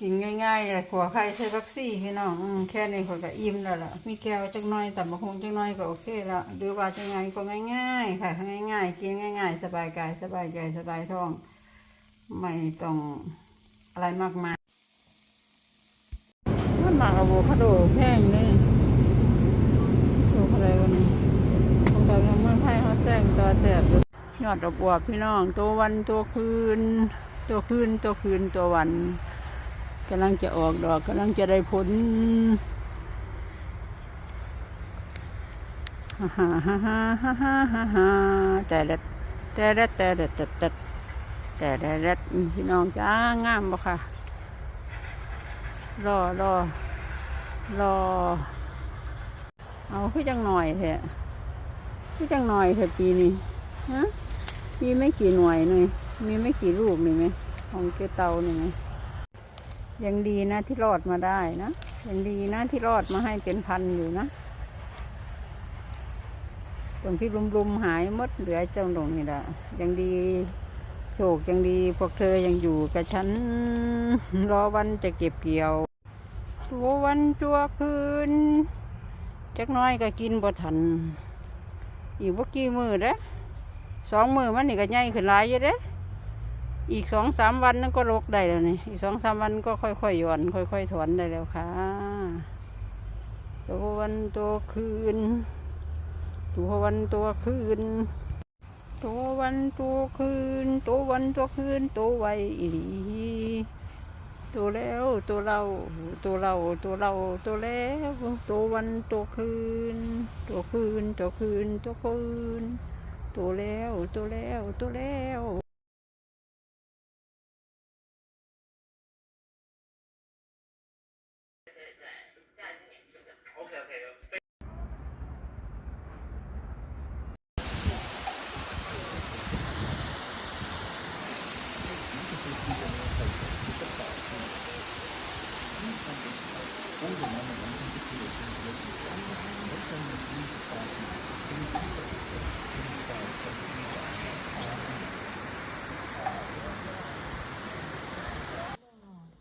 กินง่ายๆเลยขัวไข่ใส่บักซี่พี่น้องอแค่นี้ข้อยก็อิ่มแล้วล่ะ มีแก้วจักหน่อยแต่บะคงจักหน่อยก็โอเคแล้วหรือว่าจังไงก็ง่าย ๆ ค่ะง่าย ๆ กินง่าย ๆ สบายกายสบายใจสบายท้อง ไม่ต้องอะไรมากมายมันหมักอะโวคาโดแพงเลยดูอะไรวันนี้ของเราทางเมืองไทยเขาแซงตัวแสบอยู่ยอดดอกบัวพี่น้องตัววันตัวคืน ตัวคืนตัวคืนตัววัน กำลังจะออกดอกกำลังจะได้ผลฮ่าฮ่าฮ่าฮ่าฮ่าฮ่าฮ่แต่ละแต่ละแต่ละแต่ละแต่ละพี่น้องจ้างามบ่ค่ะ รอรอรอ เอาขึ้นจังหน่อยเถอะขึ้นจังหน่อยเถอะปีนี้ฮะมีไม่กี่หน่วยหน่อยมีไม่กี่ลูกหนึ่งไหมของเกเตาหนึ่งไหม ยังดีนะที่รอดมาได้นะยังดีนะที่รอดมาให้เป็นพันอยู่นะ ตรงที่รุมๆหายหมดเหลือเจ้าตรงนี่แหละยังดีโชคยังดีพวกเธอยังอยู่กับฉัน รอวันจะเก็บเกี่ยว ตัววันตัวคืนจักน้อยก็กินบ่ทันอีกว่ากี่มือเด้สองมือมันนี่ก็ใหญ่ขึ้นหลายอยู่เด้ อีกสองสามวันนั่นก็ลกได้แล้วนี่ อีกสองสามวันก็ค่อยๆหย่อน ค่อย ๆ ถอนได้แล้วค่ะ ตัววันตัวคืน ตัววันตัวคืน ตัววันตัวคืน ตัววันตัวคืน ตัวไวอีหลีตัวแล้วตัวเราตัวเราตัวเราตัวแล้วตัววันตัวคืน ตัวคืนตัวคืนตัวคืน ตัวแล้วตัวแล้วตัวแล้ว เอ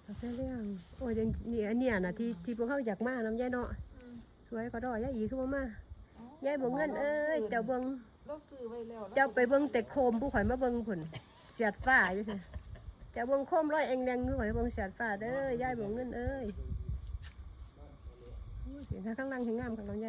าแค่เรื่องโอ้ยยังนี่อันเนี้ยนะที่ที่พวกเขาอยากมาน้ำยายเนาะสวยก็ดอยยายอีคือบ่มายายบ่เงินเอ้ยเจ้าเบิ่งเจ้าไปเบิ่งแต่โคมผู้ข่อยมาเบิ่งพุ่นเสียดฟ้าอยู่ค่ะเจ้าเบิ่งโคมร้อยเองแดงผู้ข่อยเบิ่งเสียดฟ้าเด้อยายบ่เงินเอ้ย เดี๋ยวถ้าข้งล่างถึงงามของลำไย